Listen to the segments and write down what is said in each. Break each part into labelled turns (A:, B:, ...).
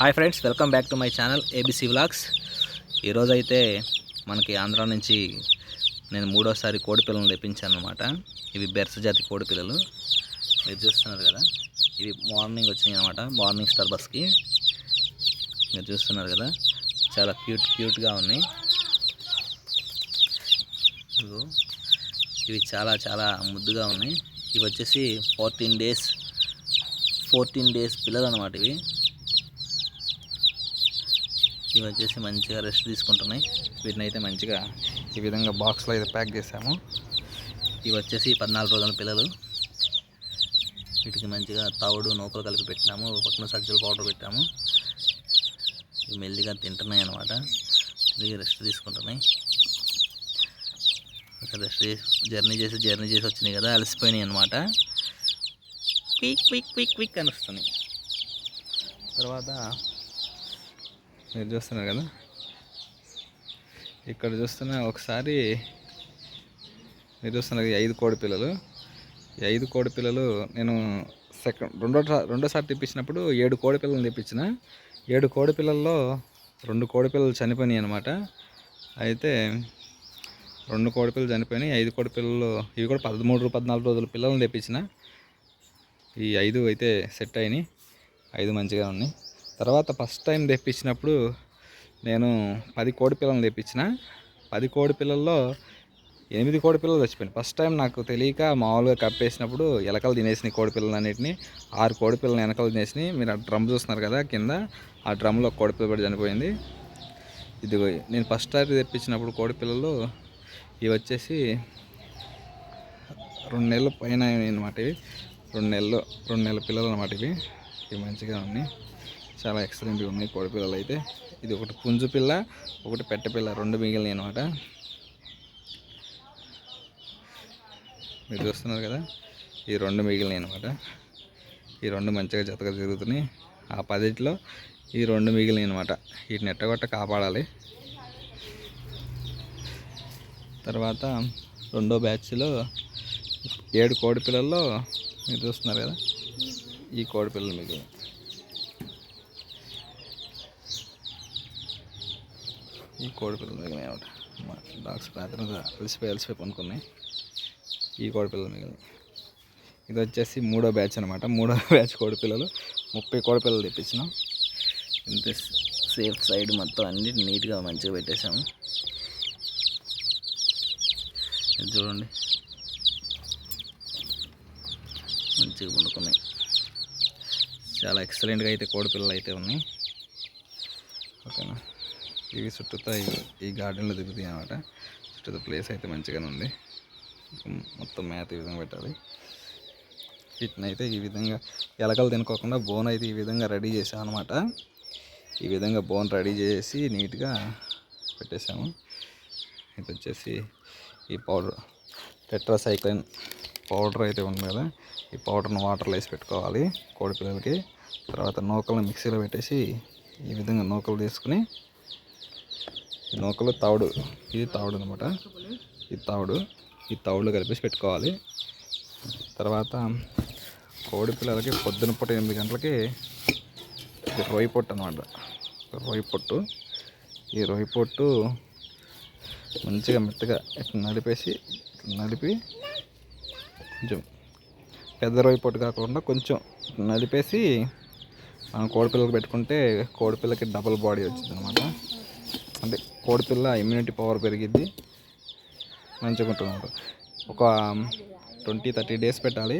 A: Hi friends welcome back to my channel ABC vlogs ఈరోజు అయితే మనకి ఆంధ్ర నుంచి నేను మూడోసారి కోడిపిల్లలు తెప్పించాను అనమాట ఇవి బెర్స జాతి కోడిపిల్లలు మీరు చూస్తున్నారు కదా ఇవి మార్నింగ్ వచ్చినాయి అనమాట మార్నింగ్ స్టార్ బస్కి మీరు చూస్తున్నారు కదా చాలా క్యూట్ క్యూట్గా ఉన్నాయి. ఇవి చాలా చాలా ముద్దుగా ఉన్నాయి. ఇవి వచ్చేసి ఫోర్టీన్ డేస్ ఫోర్టీన్ డేస్ పిల్లలు అనమాట ఇవి. ఇవి వచ్చేసి మంచిగా రెస్ట్ తీసుకుంటున్నాయి. వీటిని అయితే మంచిగా ఈ విధంగా బాక్స్లో అయితే ప్యాక్ చేసాము ఇవి వచ్చేసి పద్నాలుగు రోజుల పిల్లలు. వీటికి మంచిగా తవుడు నూకలు కలిపి పెట్టినాము. ఒక పక్కన సజ్జల పౌడర్ పెట్టాము. ఇవి మెల్లిగా తింటున్నాయి అనమాట తిరిగి రెస్ట్ తీసుకుంటున్నాయి. రెస్ట్ జర్నీ చేసి జర్నీ చేసి వచ్చినాయి కదా అలసిపోయినాయి అనమాట క్విక్ క్విక్ క్విక్ క్విక్ అని వస్తున్నాయి. తర్వాత మీరు చూస్తున్నారు కదా? ఇక్కడ చూస్తున్న ఒకసారి మీరు చూస్తున్నారు ఈ ఐదు కోడి పిల్లలు. ఈ ఐదు కోడి పిల్లలు నేను సెకండ్ రెండో రెండోసారి తెప్పించినప్పుడు ఏడు కోడి పిల్లలు తెప్పించిన. ఏడు కోడి పిల్లల్లో రెండు కోడి పిల్లలు చనిపోయినాయి అనమాట అయితే రెండు కోడి పిల్లలు చనిపోయినాయి ఐదు కోడి పిల్లలు ఇవి కూడా పదమూడు పద్నాలుగు రోజుల పిల్లలను తెప్పించిన. ఈ ఐదు అయితే సెట్ అయినాయి ఐదు మంచిగా ఉన్నాయి. తర్వాత ఫస్ట్ టైం తెప్పించినప్పుడు నేను పది కోడి పిల్లలు తెప్పించిన. పది కోడి పిల్లల్లో ఎనిమిది కోడి పిల్లలు చచ్చిపోయినాయి. ఫస్ట్ టైం నాకు తెలియక మామూలుగా కప్పేసినప్పుడు ఎలకలు తినేసినాయి కోడి పిల్లలు ఆరు కోడి పిల్లలు వెనకలు తినేసినాయి. మీరు ఆ డ్రమ్ చూస్తున్నారు కదా కింద ఆ డ్రమ్లో కోడి పిల్ల పడి చనిపోయింది. ఇదిగో నేను ఫస్ట్ టైం తెప్పించినప్పుడు కోడి పిల్లలు ఇవి వచ్చేసి రెండు నెలలు పైన అనమాట ఇవి. రెండు నెలలు రెండు నెలల పిల్లలు అనమాట ఇవి. ఇవి మంచిగా ఉన్నాయి. చాలా ఎక్సలెంట్గా ఉన్నాయి కోడిపిల్లలు అయితే ఇది ఒకటి పుంజు పిల్ల ఒకటి పెట్టపిల్ల రెండు మిగిలినాయి అనమాట మీరు చూస్తున్నారు కదా ఈ రెండు మిగిలినాయి అనమాట ఈ రెండు మంచిగా జతగా తిరుగుతున్నాయి ఆ పదిట్లో ఈ రెండు మిగిలినాయి అనమాట వీటిని ఎట్టగొట్ట కాపాడాలి. తర్వాత రెండో బ్యాచ్లో ఏడు కోడి పిల్లల్లో మీరు చూస్తున్నారు కదా ఈ కోడి పిల్లలు మిగిలిన ఈ కోడి పిల్లలు మిగిలినాయి అనమాట మా డాగ్స్ రాత్రి అలసిపోయి అలసిపోయి పనుకున్నాయి. ఈ కోడి పిల్లలు మిగిలినాయి. ఇది వచ్చేసి మూడో బ్యాచ్ అనమాట మూడో బ్యాచ్ కోడి పిల్లలు. ముప్పై కోడి పిల్లలు తెప్పించినాం. ఇంత సేఫ్ సైడ్ మొత్తం అన్ని నీట్గా మంచిగా పెట్టేశాము. ఇది చూడండి. మంచిగా పండుకున్నాయి చాలా ఎక్సలెంట్గా అయితే కోడి పిల్లలు అయితే ఉన్నాయి. ఓకేనా? ఇవి చుట్టూతో ఈ- గార్డెన్లో తిరుగుతాయి అనమాట చుట్టూ ప్లేస్ అయితే మంచిగానే ఉంది. మొత్తం మేత ఈ విధంగా పెట్టాలి. వీటిని అయితే ఈ విధంగా ఎలకలు తినుకోకుండా బోన్ అయితే ఈ విధంగా రెడీ చేసాం అనమాట ఈ విధంగా బోన్ రెడీ చేసి నీట్గా పెట్టేసాము ఇది వచ్చేసి ఈ పౌడర్ టెట్రాసైక్లిన్ పౌడర్ అయితే ఉంది కదా. ఈ పౌడర్ని వాటర్లో వేసి పెట్టుకోవాలి కోడిపిల్లలకి తర్వాత నూకలను మిక్సీలో పెట్టేసి ఈ విధంగా నూకలు తీసుకుని ఈ నూకలు తావుడు. ఇది తావుడు అనమాట ఈ తావుడు. ఈ తావుడు కలిపేసి పెట్టుకోవాలి. తర్వాత కోడి పిల్లలకి పొద్దున పూట ఎనిమిది గంటలకి రొయ్య పొట్టు అనమాట రొయ్య పొట్టు. ఈ రొయ్య పొట్టు మంచిగా మెత్తగా ఇట్లా నలిపేసి నలిపి కొంచెం పెద్ద రొయ్య పొట్టు కాకుండా కొంచెం నలిపేసి మనం కోడిపిల్లకి పెట్టుకుంటే కోడిపిల్లకి డబుల్ బాడీ వచ్చింది అనమాట అంటే కోడిపిల్ల ఇమ్యూనిటీ పవర్ పెరిగిద్ది. మంచిగా ఉంటుంది ఒక ట్వంటీ థర్టీ డేస్ పెట్టాలి.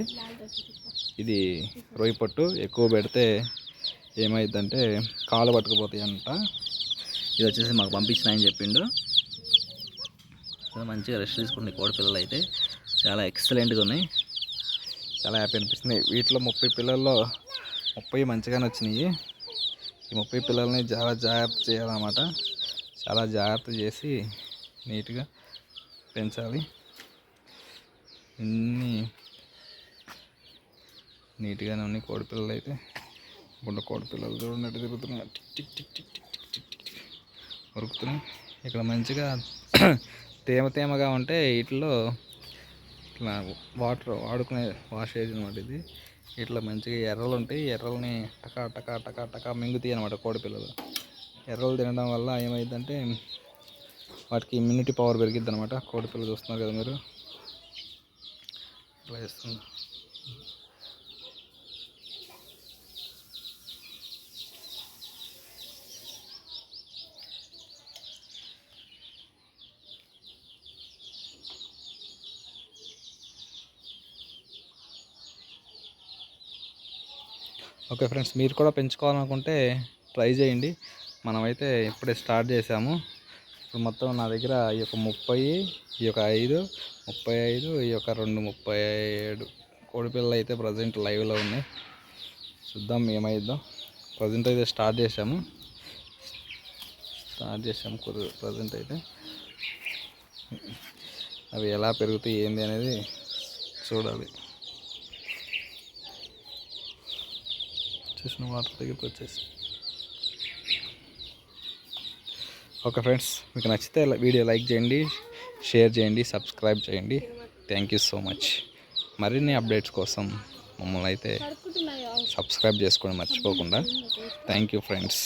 A: ఇది రొయ్యి పట్టు ఎక్కువ పెడితే ఏమైందంటే కాలు పట్టుకుపోతాయి అంట. ఇది వచ్చేసి మాకు పంపించినాయని చెప్పిండు. మంచిగా రెస్ట్ తీసుకుంటుంది కోడి పిల్లలు అయితే చాలా ఎక్సలెంట్గా ఉన్నాయి. చాలా హ్యాపీ అనిపిస్తుంది. వీటిలో ముప్పై పిల్లల్లో ముప్పై మంచిగానే వచ్చినాయి. ఈ ముప్పై పిల్లల్ని చాలా జాగ్రత్త చేయాలన్నమాట. చాలా జాగ్రత్త చేసి నీట్గా పెంచాలి. ఇన్ని నీట్గానే ఉన్నాయి కోడిపిల్లలు అయితే. ఇప్పుడు కోడిపిల్లలు చూడండి తిరుగుతున్నాయి. టిక్ టిక్ టిక్ టిక్ టిక్ టిక్ టిక్ టిక్ ఉరుకుతున్నాయి. ఇక్కడ మంచిగా తేమ తేమగా ఉంటే వీటిలో ఇట్లా వాటర్ వాడుకునే వాషేజ్ అనమాట ఇది. ఇట్లా మంచిగా ఎర్రలు ఉంటాయి. ఎర్రల్ని టకా టకా టకా టకా మింగుతాయి అనమాట కోడిపిల్లలు ఎర్రలు తినడం వల్ల ఏమైందంటే వాటికి ఇమ్యూనిటీ పవర్ పెరిగిద్ది అనమాట కోడి పిల్లలు చూస్తున్నారు కదా మీరు. ఇట్లా చేస్తుంది? ఓకే ఫ్రెండ్స్ మీరు కూడా పెంచుకోవాలనుకుంటే ట్రై చేయండి. మనమైతే ఇప్పుడే స్టార్ట్ చేసాము. ఇప్పుడు మొత్తం నా దగ్గర ఈ యొక్క ముప్పై ఈ యొక్క ఐదు ముప్పై ఐదు ఈ యొక్క రెండు ముప్పై ఏడు కోడిపిల్లలు అయితే ప్రజెంట్ లైవ్లో ఉన్నాయి. చూద్దాం ఏమైద్దాం. ప్రజెంట్ అయితే స్టార్ట్ చేసాము. స్టార్ట్ చేసాము ప్రజెంట్ అయితే. అవి ఎలా పెరుగుతాయి ఏంది అనేది చూడాలి. చూసిన వాటర్ దగ్గరికి వచ్చేసి. ఓకే ఫ్రెండ్స్ మీకు నచ్చితే వీడియో లైక్ చేయండి షేర్ చేయండి సబ్స్క్రైబ్ చేయండి. థ్యాంక్ యూ సో మచ్ మరిన్ని అప్డేట్స్ కోసం మమ్మల్ని అయితే సబ్స్క్రైబ్ చేసుకోండి మర్చిపోకుండా. Thank you friends